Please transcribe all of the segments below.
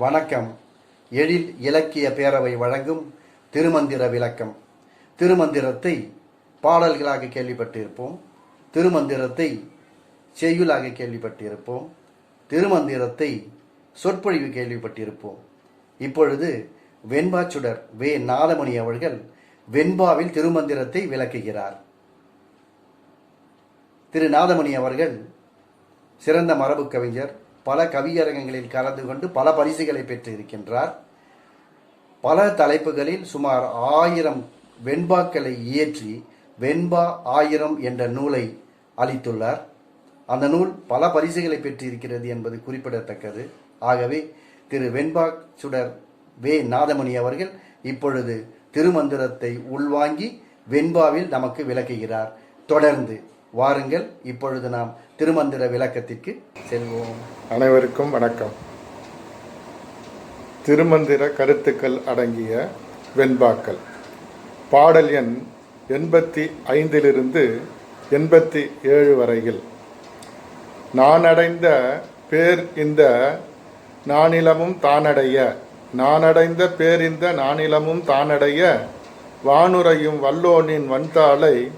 வணக்கம். எழில் இலக்கிய பேரவை வழங்கும் திருமந்திர விளக்கம். திருமந்திரத்தை பாடல்களாக கேள்விப்பட்டிருப்போம். திருமந்திரத்தை செய்யுளாக கேள்விப்பட்டிருப்போம். திருமந்திரத்தை சொற்பொழிவு கேள்விப்பட்டிருப்போம். இப்பொழுது வெண்பாச்சுடர் வே நாதமணி அவர்கள் வெண்பாவில் திருமந்திரத்தை விளக்குகிறார். திரு நாதமணி அவர்கள் சிறந்த மரபு கவிஞர் பல கவியரங்கங்களில் கலந்து கொண்டு பல பரிசுகளை பெற்று இருக்கின்றார். பல தலைப்புகளில் சுமார் ஆயிரம் வெண்பாக்களை இயற்றி வெண்பா ஆயிரம் என்ற நூலை அளித்துள்ளார். அந்த நூல் பல பரிசுகளை பெற்றிருக்கிறது என்பது குறிப்பிடத்தக்கது. ஆகவே திரு வெண்பா சுடர் வே. நாதமணி அவர்கள் இப்பொழுது திருமந்திரத்தை உள்வாங்கி வெண்பாவில் நமக்கு விளக்குகிறார். தொடர்ந்து வாருங்கள் இப்பொழுது நாம் திருமந்திர விளக்கத்திற்கு செல்வோம். அனைவருக்கும் வணக்கம். திருமந்திர கருத்துக்கள் அடங்கிய வெண்பாக்கள். பாடல் எண் எண்பத்தி ஐந்திலிருந்து எண்பத்தி ஏழு வரையில். நான் அடைந்த பேர் இந்த நானிலமும் தானடைய நானடைந்த பேர் இந்த நானிலமும் தானடைய வானுரையும் வல்லோனின் வந்தாளை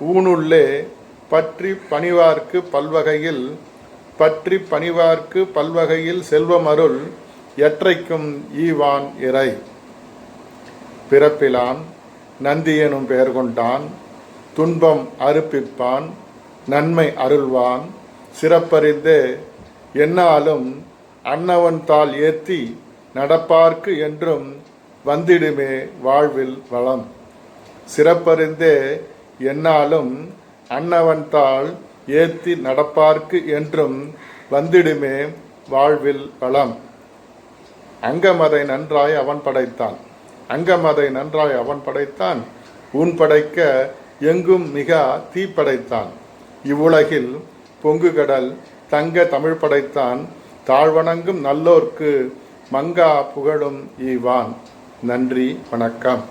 ஊனுள்ளே பற்றி பணிவார்க்கு பல்வகையில் பற்றி பணிவார்க்கு பல்வகையில் செல்வமருள் எற்றைக்கும் ஈவான் இறை. பிறப்பிலான் நந்தி எனும் பெயர் கொண்டான் துன்பம் அறுப்பிப்பான் நன்மை அருள்வான். சிறப்பறிந்தே என்னாலும் அன்னவன் தாள் ஏத்தி நடப்பார்க்கு என்றும் வந்திடுமே வாழ்வில் வளம். சிறப்பறிந்தே என்னாலும் அன்னவன் தாள் ஏத்தி நடப்பார்க்கு என்றும் வந்திடுமே வாழ்வில் வளம். அங்கமதை நன்றாய் அவன் படைத்தான். அங்கமதை நன்றாய் அவன் படைத்தான். உன் படைக்க எங்கும் மிக தீ படைத்தான். இவ்வுலகில் பொங்கு கடல் தங்க தமிழ் படைத்தான். தாழ்வணங்கும் நல்லோர்க்கு மங்கா புகழும் ஈவான். நன்றி வணக்கம்.